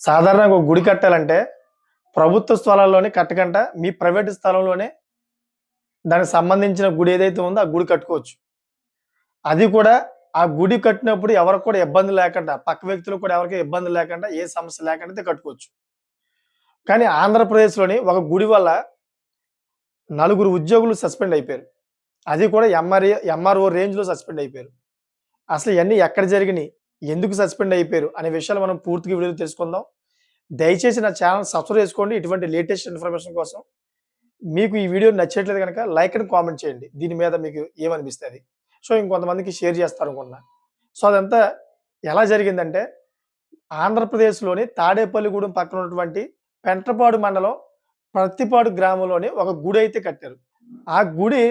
సాధారణంగా ఒక గుడి కట్టాలంటే ప్రభుత్వ స్థలాల్లోనే కట్టకంట మీ ప్రైవేట్ స్థలంలోనే దానికి సంబంధించిన గుడి ఏదైతే ఉందో ఆ గుడి కట్టుకోవచ్చు. అది కూడా ఆ గుడి కట్టినప్పుడు ఎవరికి కూడా ఇబ్బంది లేకుండా పక్క వ్యక్తులకు కూడా ఎవరికి ఇబ్బంది లేకుండా ఏ సమస్య లేకుండా కట్టుకోవచ్చు. కానీ ఆంధ్రప్రదేశ్లోని ఒక గుడి వల్ల నలుగురు ఉద్యోగులు సస్పెండ్ అయిపోయారు. అది కూడా ఎంఆర్ఏ ఎంఆర్ఓ రేంజ్లో సస్పెండ్ అయిపోయారు. అసలు ఇవన్నీ ఎక్కడ జరిగినాయి? ఎందుకు సస్పెండ్ అయిపోయారు అనే విషయాలు మనం పూర్తిగా వీడియో తెలుసుకుందాం. దయచేసి నా ఛానల్ సబ్స్క్రైబ్ చేసుకోండి. ఇటువంటి లేటెస్ట్ ఇన్ఫర్మేషన్ కోసం మీకు ఈ వీడియో నచ్చట్లేదు కనుక లైక్ అండ్ కామెంట్ చేయండి. దీని మీద మీకు ఏమనిపిస్తుంది? సో ఇంకొంతమందికి షేర్ చేస్తారు అనుకున్నా సో అదంతా ఎలా జరిగిందంటే ఆంధ్రప్రదేశ్లోని తాడేపల్లిగూడెం పక్కన ఉన్నటువంటి పెంటపాడు మండలం ప్రతిపాడు గ్రామంలోని ఒక గుడి అయితే కట్టారు. ఆ గుడి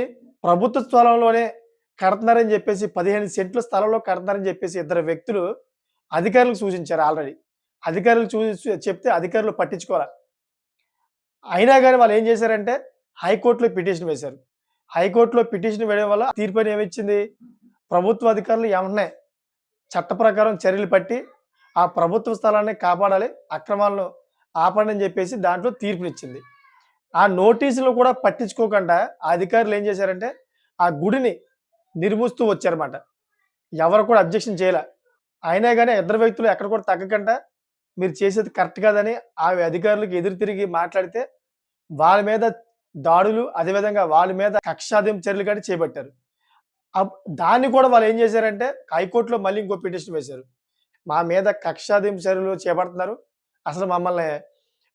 ప్రభుత్వ స్థలంలోనే కడుతున్నారని చెప్పేసి పదిహేను సెంట్ల స్థలంలో కడుతున్నారని చెప్పేసి ఇద్దరు వ్యక్తులు అధికారులకు సూచించారు ఆల్రెడీ. అధికారులు చూ చెప్తే అధికారులు పట్టించుకోవాలి. అయినా కానీ వాళ్ళు ఏం చేశారంటే హైకోర్టులో పిటిషన్ వేశారు. హైకోర్టులో పిటిషన్ వేయడం వల్ల తీర్పు అని ఏమిచ్చింది? ప్రభుత్వ అధికారులు ఏమన్నాయి చట్ట ప్రకారం చర్యలు పట్టి ఆ ప్రభుత్వ స్థలాన్ని కాపాడాలి అక్రమాలను ఆపండి అని చెప్పేసి దాంట్లో తీర్పునిచ్చింది. ఆ నోటీసులు కూడా పట్టించుకోకుండా ఆ అధికారులు ఏం చేశారంటే ఆ గుడిని నిర్మిస్తూ వచ్చారన్నమాట. ఎవరు కూడా అబ్జెక్షన్ చేయలే. అయినా కానీ ఇద్దరు వ్యక్తులు ఎక్కడ కూడా తగ్గకుండా మీరు చేసేది కరెక్ట్ కాదని ఆ అధికారులకు ఎదురు తిరిగి మాట్లాడితే వాళ్ళ మీద దాడులు అదేవిధంగా వాళ్ళ మీద కక్షాధిం చర్యలు కానీ చేపట్టారు. దాన్ని కూడా వాళ్ళు ఏం చేశారంటే హైకోర్టులో మళ్ళీ ఇంకో పిటిషన్ వేశారు. మా మీద కక్షాధిం చర్యలు చేపడుతున్నారు. అసలు మమ్మల్ని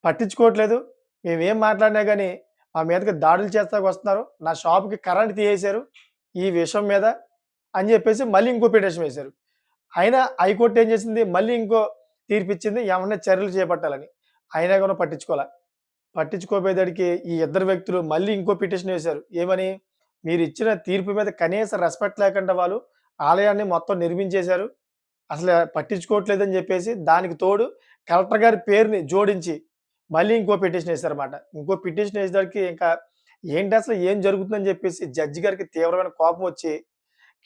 పట్టించుకోవట్లేదు. మేమేం మాట్లాడినా కానీ మా మీదకి దాడులు చేస్తాకు వస్తున్నారు. నా షాప్కి కరెంట్ తీయేశారు ఈ విషయం మీద అని చెప్పేసి మళ్ళీ ఇంకో పిటిషన్ వేశారు. అయినా హైకోర్టు ఏం చేసింది? మళ్ళీ ఇంకో తీర్పిచ్చింది. ఏమన్నా చర్యలు చేపట్టాలని. అయినా కూడా పట్టించుకోవాలి పట్టించుకోపోయేదానికి ఈ ఇద్దరు వ్యక్తులు మళ్ళీ ఇంకో పిటిషన్ వేశారు. ఏమని? మీరు ఇచ్చిన తీర్పు మీద కనీస రెస్పెక్ట్ లేకుండా వాళ్ళు ఆలయాన్ని మొత్తం నిర్మించేశారు. అసలు పట్టించుకోవట్లేదని చెప్పేసి దానికి తోడు కలెక్టర్ గారి పేరుని జోడించి మళ్ళీ ఇంకో పిటిషన్ వేశారన్నమాట. ఇంకో పిటిషన్ వేసేదానికి ఇంకా ఏంటి అసలు ఏం జరుగుతుందని చెప్పేసి జడ్జి గారికి తీవ్రమైన కోపం వచ్చి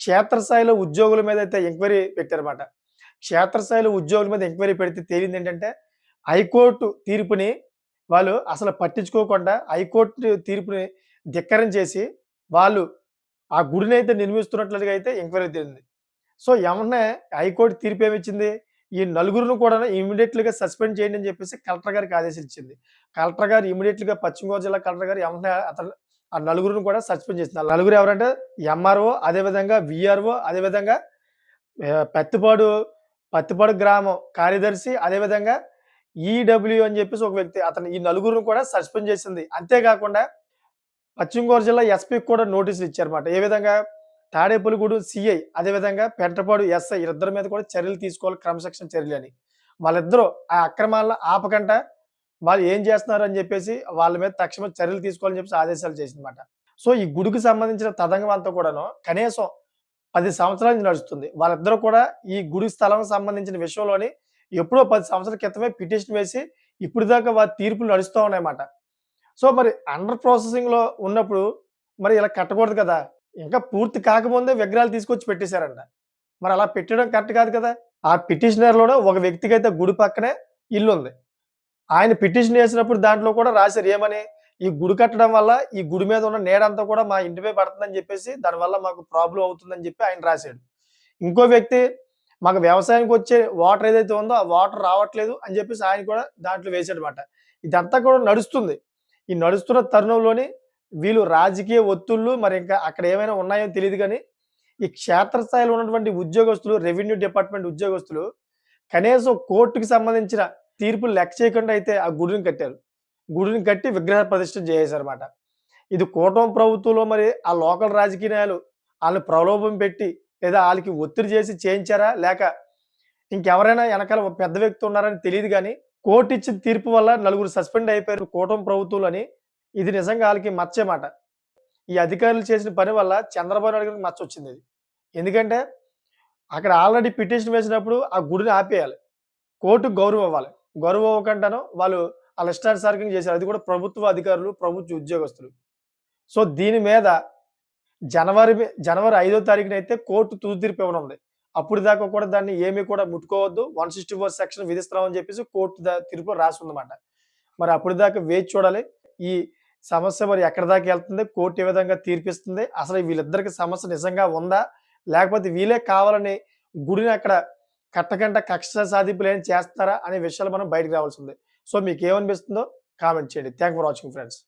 క్షేత్రస్థాయిలో ఉద్యోగుల మీద అయితే ఎంక్వైరీ పెట్టారన్నమాట. క్షేత్రస్థాయిలో ఉద్యోగుల మీద ఎంక్వైరీ పెడితే తేలింది ఏంటంటే హైకోర్టు తీర్పుని వాళ్ళు అసలు పట్టించుకోకుండా హైకోర్టు తీర్పుని ధిక్కరించేసి వాళ్ళు ఆ గుడిని అయితే నిర్మిస్తున్నట్లుగా అయితే ఎంక్వైరీ తేలింది. సో ఏమన్నా హైకోర్టు తీర్పు ఏమిచ్చింది ఈ నలుగురిని కూడా ఇమీడియట్లీగా సస్పెండ్ చేయండి అని చెప్పేసి కలెక్టర్ గారికి ఆదేశించింది. కలెక్టర్ గారు ఇమీడియట్లీగా పశ్చిమ గోదావరి జిల్లా కలెక్టర్ గారు ఏమన్నా అతను ఆ నలుగురిని కూడా సస్పెండ్ చేసింది. ఆ నలుగురు ఎవరంటే ఎంఆర్ఓ అదేవిధంగా విఆర్ఓ అదేవిధంగా పెత్తిపాడు పత్తిపాడు పత్తిపాడు గ్రామం కార్యదర్శి అదేవిధంగా ఈడబ్ల్యూ అని చెప్పేసి ఒక వ్యక్తి అతను ఈ నలుగురిని కూడా సస్పెండ్ చేసింది. అంతేకాకుండా పశ్చిమ గోదావరి జిల్లా ఎస్పీకి కూడా నోటీసులు ఇచ్చారన్నమాట. ఏ విధంగా తాడేపల్లిగూడు సిఐ అదేవిధంగా పెంటపాడు ఎస్ఐ ఇద్దరి మీద కూడా చర్యలు తీసుకోవాలి క్రమశిక్షణ చర్యలు అని. వాళ్ళిద్దరూ ఆ అక్రమాలను ఆపకుండా వాళ్ళు ఏం చేస్తున్నారు అని చెప్పేసి వాళ్ళ మీద తక్షణ చర్యలు తీసుకోవాలని చెప్పేసి ఆదేశాలు చేసిందన్నమాట. సో ఈ గుడికి సంబంధించిన తదంగం అంతా కూడాను కనీసం పది సంవత్సరాల నుంచి నడుస్తుంది. వాళ్ళిద్దరూ కూడా ఈ గుడి స్థలం సంబంధించిన విషయంలోని ఎప్పుడో పది సంవత్సరాల క్రితమే పిటిషన్ వేసి ఇప్పుడు దాకా వారి తీర్పులు నడుస్తూ ఉన్నాయన్నమాట. సో మరి అండర్ ప్రాసెసింగ్లో ఉన్నప్పుడు మరి ఇలా కట్టకూడదు కదా? ఇంకా పూర్తి కాకముందే విగ్రహాలు తీసుకొచ్చి పెట్టేశారంట. మరి అలా పెట్టడం కరెక్ట్ కాదు కదా? ఆ పిటిషనర్లోనే ఒక వ్యక్తికి అయితే గుడి పక్కనే ఇల్లు ఉంది ఆయన పిటిషన్ వేసినప్పుడు దాంట్లో కూడా రాశారు ఏమని? ఈ గుడి కట్టడం వల్ల ఈ గుడి మీద ఉన్న నీడంతా కూడా మా ఇంటిపై పడుతుందని చెప్పేసి దానివల్ల మాకు ప్రాబ్లం అవుతుందని చెప్పి ఆయన రాశాడు. ఇంకో వ్యక్తి మాకు వ్యవసాయానికి వచ్చే వాటర్ ఏదైతే ఉందో ఆ వాటర్ రావట్లేదు అని చెప్పేసి ఆయన కూడా దాంట్లో వేసాడు అనమాట ఇదంతా కూడా నడుస్తుంది. ఈ నడుస్తున్న తరుణంలోని వీళ్ళు రాజకీయ ఒత్తుళ్ళు మరి ఇంకా అక్కడ ఏమైనా ఉన్నాయో తెలియదు కానీ ఈ క్షేత్రస్థాయిలో ఉన్నటువంటి ఉద్యోగస్తులు రెవెన్యూ డిపార్ట్మెంట్ ఉద్యోగస్తులు కనీసం కోర్టుకి సంబంధించిన తీర్పులు లెక్క చేయకుండా అయితే ఆ గుడిని కట్టారు. గుడిని కట్టి విగ్రహ ప్రతిష్ఠ చేశారన్నమాట ఇది కూటమి ప్రభుత్వంలో మరి ఆ లోకల్ రాజకీయ నాయకులు వాళ్ళని ప్రలోభం పెట్టి లేదా వాళ్ళకి ఒత్తిడి చేసి చేయించారా? లేక ఇంకెవరైనా వెనకాల పెద్ద వ్యక్తి ఉన్నారని తెలియదు కానీ కోర్టు ఇచ్చిన తీర్పు వల్ల నలుగురు సస్పెండ్ అయిపోయారు కూటమి ప్రభుత్వాలు అని ఇది నిజంగా వాళ్ళకి మచ్చే మాట. ఈ అధికారులు చేసిన పని వల్ల చంద్రబాబు నాయుడు గారికి మచ్చ వచ్చింది ఇది. ఎందుకంటే అక్కడ ఆల్రెడీ పిటిషన్ వేసినప్పుడు ఆ గుడిని ఆపేయాలి. కోర్టు గౌరవం ఇవ్వాలి గౌరవం అవ్వకుండాను వాళ్ళు వాళ్ళ ఇష్టానుసారంగా చేశారు. అది కూడా ప్రభుత్వ అధికారులు ప్రభుత్వ ఉద్యోగస్తులు. సో దీని మీద జనవరి జనవరి ఐదో తారీఖున అయితే కోర్టు తుది తీర్పు ఇవ్వనుంది అప్పుడు దాకా కూడా దాన్ని ఏమీ కూడా ముట్టుకోవద్దు. వన్ సిక్స్టీ ఫోర్ సెక్షన్ విధిస్తామని చెప్పేసి కోర్టు తీర్పు రాసి ఉందన్నమాట మరి అప్పుడు దాకా వేచి చూడాలి. ఈ సమస్య మరి ఎక్కడి దాకా వెళ్తుంది? కోర్టు ఏ విధంగా తీర్పిస్తుంది? అసలు వీళ్ళిద్దరికి సమస్య నిజంగా ఉందా? లేకపోతే వీళ్ళే కావాలని గుడిని అక్కడ కట్టకంట కక్ష సాధింపులు ఏం చేస్తారా? అనే విషయాలు మనం బయటకు రావాల్సింది సో మీకు ఏమనిపిస్తుందో కామెంట్ చేయండి. Thank for watching friends